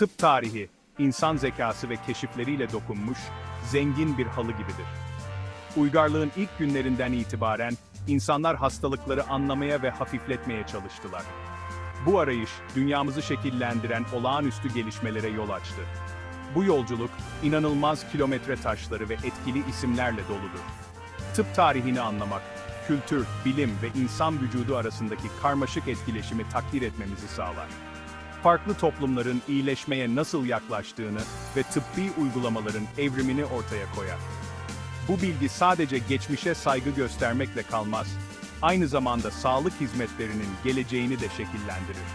Tıp tarihi, insan zekası ve keşifleriyle dokunmuş, zengin bir halı gibidir. Uygarlığın ilk günlerinden itibaren, insanlar hastalıkları anlamaya ve hafifletmeye çalıştılar. Bu arayış, dünyamızı şekillendiren olağanüstü gelişmelere yol açtı. Bu yolculuk, inanılmaz kilometre taşları ve etkili isimlerle doludur. Tıp tarihini anlamak, kültür, bilim ve insan vücudu arasındaki karmaşık etkileşimi takdir etmemizi sağlar. Farklı toplumların iyileşmeye nasıl yaklaştığını ve tıbbi uygulamaların evrimini ortaya koyar. Bu bilgi sadece geçmişe saygı göstermekle kalmaz, aynı zamanda sağlık hizmetlerinin geleceğini de şekillendirir.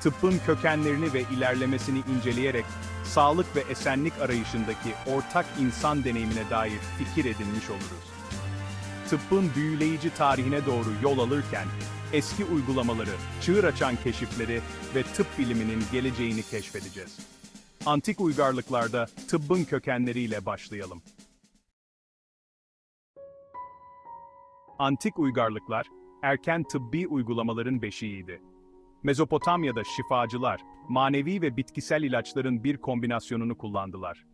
Tıbbın kökenlerini ve ilerlemesini inceleyerek, sağlık ve esenlik arayışındaki ortak insan deneyimine dair fikir edinmiş oluruz. Tıbbın büyüleyici tarihine doğru yol alırken, eski uygulamaları, çığır açan keşifleri ve tıp biliminin geleceğini keşfedeceğiz. Antik uygarlıklarda tıbbın kökenleriyle başlayalım. Antik uygarlıklar, erken tıbbi uygulamaların beşiğiydi. Mezopotamya'da şifacılar, manevi ve bitkisel ilaçların bir kombinasyonunu kullandılar.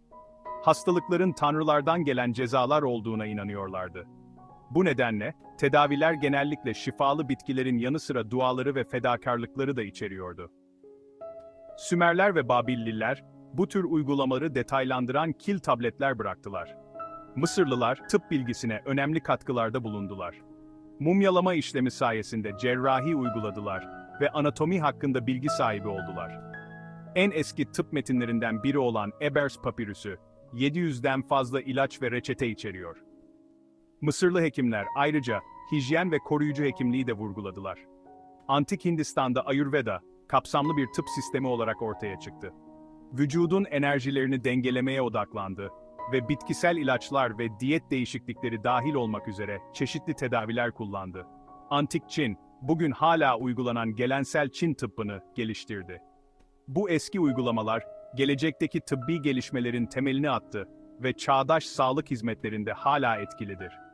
Hastalıkların tanrılardan gelen cezalar olduğuna inanıyorlardı. Bu nedenle, tedaviler genellikle şifalı bitkilerin yanı sıra duaları ve fedakarlıkları da içeriyordu. Sümerler ve Babilliler, bu tür uygulamaları detaylandıran kil tabletler bıraktılar. Mısırlılar, tıp bilgisine önemli katkılarda bulundular. Mumyalama işlemi sayesinde cerrahi uyguladılar ve anatomi hakkında bilgi sahibi oldular. En eski tıp metinlerinden biri olan Ebers papirüsü, 700'den fazla ilaç ve reçete içeriyor. Mısırlı hekimler ayrıca hijyen ve koruyucu hekimliği de vurguladılar. Antik Hindistan'da Ayurveda, kapsamlı bir tıp sistemi olarak ortaya çıktı. Vücudun enerjilerini dengelemeye odaklandı ve bitkisel ilaçlar ve diyet değişiklikleri dahil olmak üzere çeşitli tedaviler kullandı. Antik Çin, bugün hala uygulanan geleneksel Çin tıbbını geliştirdi. Bu eski uygulamalar, gelecekteki tıbbi gelişmelerin temelini attı ve çağdaş sağlık hizmetlerinde hala etkilidir.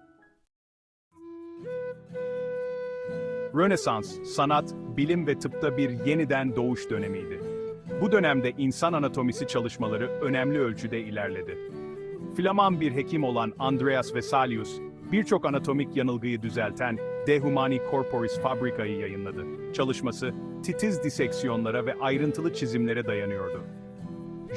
Rönesans, sanat, bilim ve tıpta bir yeniden doğuş dönemiydi. Bu dönemde insan anatomisi çalışmaları önemli ölçüde ilerledi. Flaman bir hekim olan Andreas Vesalius, birçok anatomik yanılgıyı düzelten De Humani Corporis Fabrica'yı yayınladı. Çalışması, titiz diseksiyonlara ve ayrıntılı çizimlere dayanıyordu.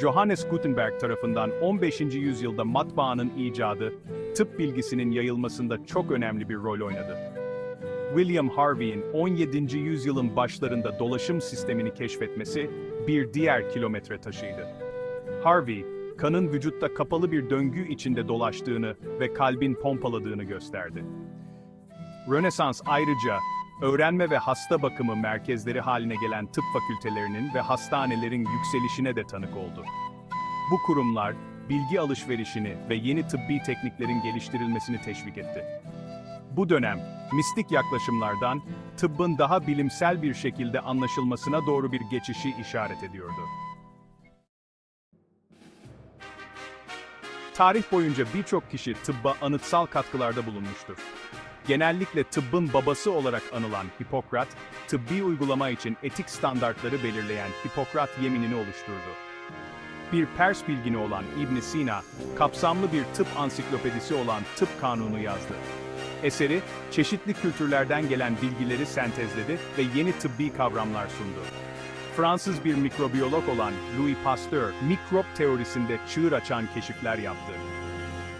Johannes Gutenberg tarafından 15. yüzyılda matbaanın icadı, tıp bilgisinin yayılmasında çok önemli bir rol oynadı. William Harvey'in 17. yüzyılın başlarında dolaşım sistemini keşfetmesi bir diğer kilometre taşıydı. Harvey, kanın vücutta kapalı bir döngü içinde dolaştığını ve kalbin pompaladığını gösterdi. Rönesans ayrıca, öğrenme ve hasta bakımı merkezleri haline gelen tıp fakültelerinin ve hastanelerin yükselişine de tanık oldu. Bu kurumlar, bilgi alışverişini ve yeni tıbbi tekniklerin geliştirilmesini teşvik etti. Bu dönem, mistik yaklaşımlardan, tıbbın daha bilimsel bir şekilde anlaşılmasına doğru bir geçişi işaret ediyordu. Tarih boyunca birçok kişi tıbba anıtsal katkılarda bulunmuştur. Genellikle tıbbın babası olarak anılan Hipokrat, tıbbi uygulama için etik standartları belirleyen Hipokrat yeminini oluşturdu. Bir Pers bilgini olan İbn Sina, kapsamlı bir tıp ansiklopedisi olan Tıp Kanunu yazdı. Eseri, çeşitli kültürlerden gelen bilgileri sentezledi ve yeni tıbbi kavramlar sundu. Fransız bir mikrobiyolog olan Louis Pasteur, mikrop teorisinde çığır açan keşifler yaptı.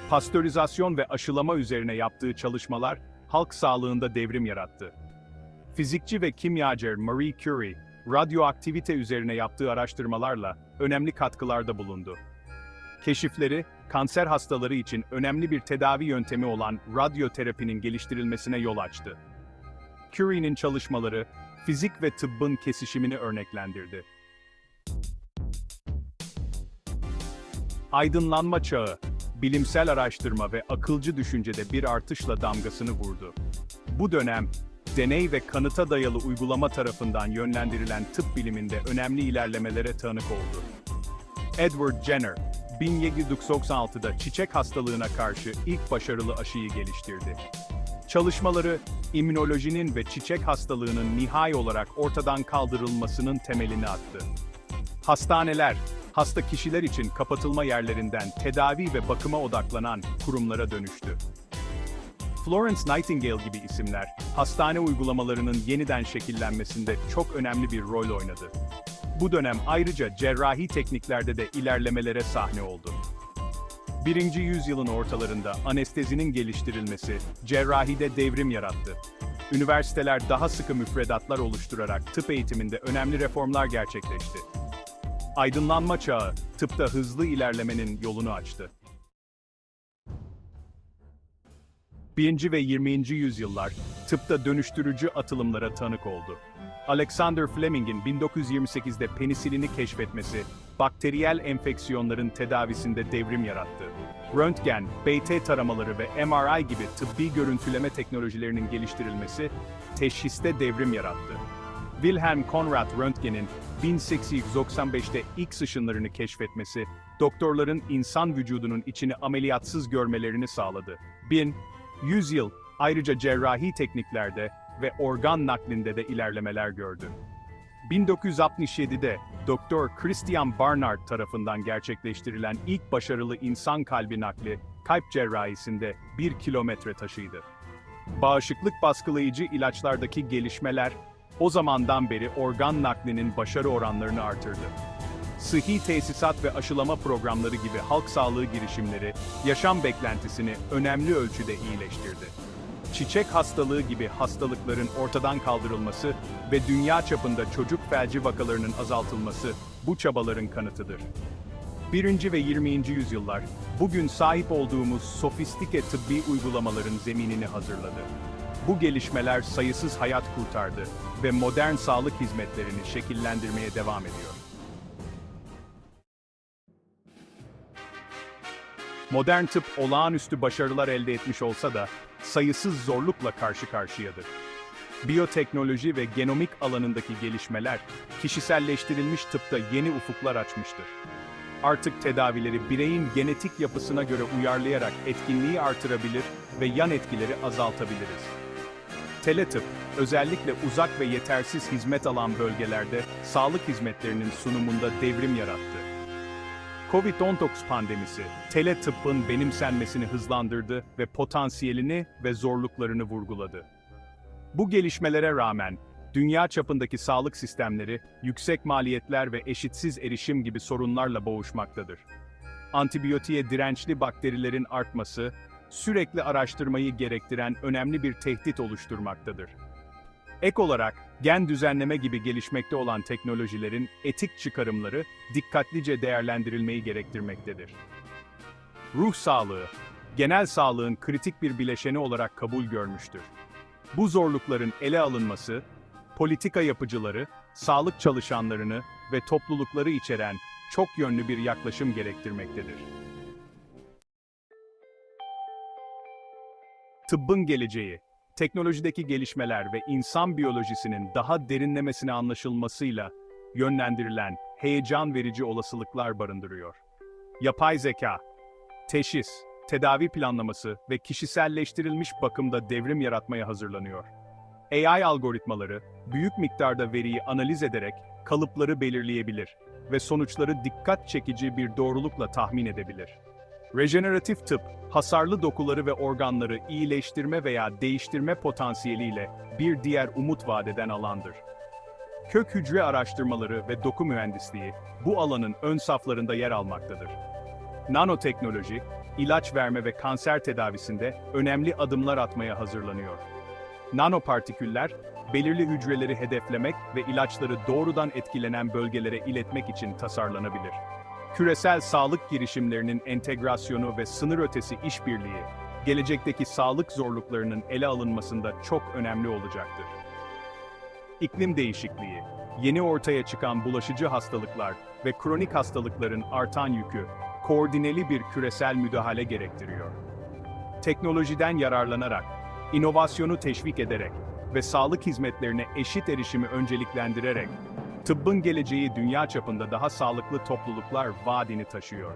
Pastörizasyon ve aşılama üzerine yaptığı çalışmalar, halk sağlığında devrim yarattı. Fizikçi ve kimyager Marie Curie, radyoaktivite üzerine yaptığı araştırmalarla önemli katkılarda bulundu. Keşifleri, kanser hastaları için önemli bir tedavi yöntemi olan radyoterapinin geliştirilmesine yol açtı. Curie'nin çalışmaları, fizik ve tıbbın kesişimini örneklendirdi. Aydınlanma çağı, bilimsel araştırma ve akılcı düşüncede bir artışla damgasını vurdu. Bu dönem, deney ve kanıta dayalı uygulama tarafından yönlendirilen tıp biliminde önemli ilerlemelere tanık oldu. Edward Jenner, 1796'da çiçek hastalığına karşı ilk başarılı aşıyı geliştirdi. Çalışmaları, immünolojinin ve çiçek hastalığının nihai olarak ortadan kaldırılmasının temelini attı. Hastaneler, hasta kişiler için kapatılma yerlerinden tedavi ve bakıma odaklanan kurumlara dönüştü. Florence Nightingale gibi isimler, hastane uygulamalarının yeniden şekillenmesinde çok önemli bir rol oynadı. Bu dönem ayrıca cerrahi tekniklerde de ilerlemelere sahne oldu. Birinci yüzyılın ortalarında anestezinin geliştirilmesi, cerrahide devrim yarattı. Üniversiteler daha sıkı müfredatlar oluşturarak tıp eğitiminde önemli reformlar gerçekleşti. Aydınlanma çağı, tıpta hızlı ilerlemenin yolunu açtı. 1. ve 20. yüzyıllar, tıpta dönüştürücü atılımlara tanık oldu. Alexander Fleming'in 1928'de penisilini keşfetmesi, bakteriyel enfeksiyonların tedavisinde devrim yarattı. Röntgen, BT taramaları ve MRI gibi tıbbi görüntüleme teknolojilerinin geliştirilmesi, teşhiste devrim yarattı. Wilhelm Conrad Röntgen'in 1895'te X ışınlarını keşfetmesi, doktorların insan vücudunun içini ameliyatsız görmelerini sağladı. 1000, Yüzyıl, ayrıca cerrahi tekniklerde ve organ naklinde de ilerlemeler gördü. 1967'de Dr. Christian Barnard tarafından gerçekleştirilen ilk başarılı insan kalbi nakli, kalp cerrahisinde 1 kilometre taşıydı. Bağışıklık baskılayıcı ilaçlardaki gelişmeler, o zamandan beri organ naklinin başarı oranlarını artırdı. Sıhhi tesisat ve aşılama programları gibi halk sağlığı girişimleri, yaşam beklentisini önemli ölçüde iyileştirdi. Çiçek hastalığı gibi hastalıkların ortadan kaldırılması ve dünya çapında çocuk felci vakalarının azaltılması bu çabaların kanıtıdır. 1. ve 20. yüzyıllar, bugün sahip olduğumuz sofistike tıbbi uygulamaların zeminini hazırladı. Bu gelişmeler sayısız hayat kurtardı ve modern sağlık hizmetlerini şekillendirmeye devam ediyor. Modern tıp olağanüstü başarılar elde etmiş olsa da sayısız zorlukla karşı karşıyadır. Biyoteknoloji ve genomik alanındaki gelişmeler kişiselleştirilmiş tıpta yeni ufuklar açmıştır. Artık tedavileri bireyin genetik yapısına göre uyarlayarak etkinliği artırabilir ve yan etkileri azaltabiliriz. Teletıp, özellikle uzak ve yetersiz hizmet alan bölgelerde sağlık hizmetlerinin sunumunda devrim yarattı. Covid-19 pandemisi, teletıbbın benimsenmesini hızlandırdı ve potansiyelini ve zorluklarını vurguladı. Bu gelişmelere rağmen, dünya çapındaki sağlık sistemleri, yüksek maliyetler ve eşitsiz erişim gibi sorunlarla boğuşmaktadır. Antibiyotiğe dirençli bakterilerin artması, sürekli araştırmayı gerektiren önemli bir tehdit oluşturmaktadır. Ek olarak, gen düzenleme gibi gelişmekte olan teknolojilerin etik çıkarımları dikkatlice değerlendirilmeyi gerektirmektedir. Ruh sağlığı, genel sağlığın kritik bir bileşeni olarak kabul görmüştür. Bu zorlukların ele alınması, politika yapıcıları, sağlık çalışanlarını ve toplulukları içeren çok yönlü bir yaklaşım gerektirmektedir. Tıbbın geleceği, teknolojideki gelişmeler ve insan biyolojisinin daha derinlemesine anlaşılmasıyla yönlendirilen heyecan verici olasılıklar barındırıyor. Yapay zeka, teşhis, tedavi planlaması ve kişiselleştirilmiş bakımda devrim yaratmaya hazırlanıyor. AI algoritmaları, büyük miktarda veriyi analiz ederek kalıpları belirleyebilir ve sonuçları dikkat çekici bir doğrulukla tahmin edebilir. Rejeneratif tıp, hasarlı dokuları ve organları iyileştirme veya değiştirme potansiyeliyle bir diğer umut vadeden alandır. Kök hücre araştırmaları ve doku mühendisliği bu alanın ön saflarında yer almaktadır. Nanoteknoloji, ilaç verme ve kanser tedavisinde önemli adımlar atmaya hazırlanıyor. Nanopartiküller, belirli hücreleri hedeflemek ve ilaçları doğrudan etkilenen bölgelere iletmek için tasarlanabilir. Küresel sağlık girişimlerinin entegrasyonu ve sınır ötesi işbirliği, gelecekteki sağlık zorluklarının ele alınmasında çok önemli olacaktır. İklim değişikliği, yeni ortaya çıkan bulaşıcı hastalıklar ve kronik hastalıkların artan yükü, koordineli bir küresel müdahale gerektiriyor. Teknolojiden yararlanarak, inovasyonu teşvik ederek ve sağlık hizmetlerine eşit erişimi önceliklendirerek, tıbbın geleceği dünya çapında daha sağlıklı topluluklar vaadini taşıyor.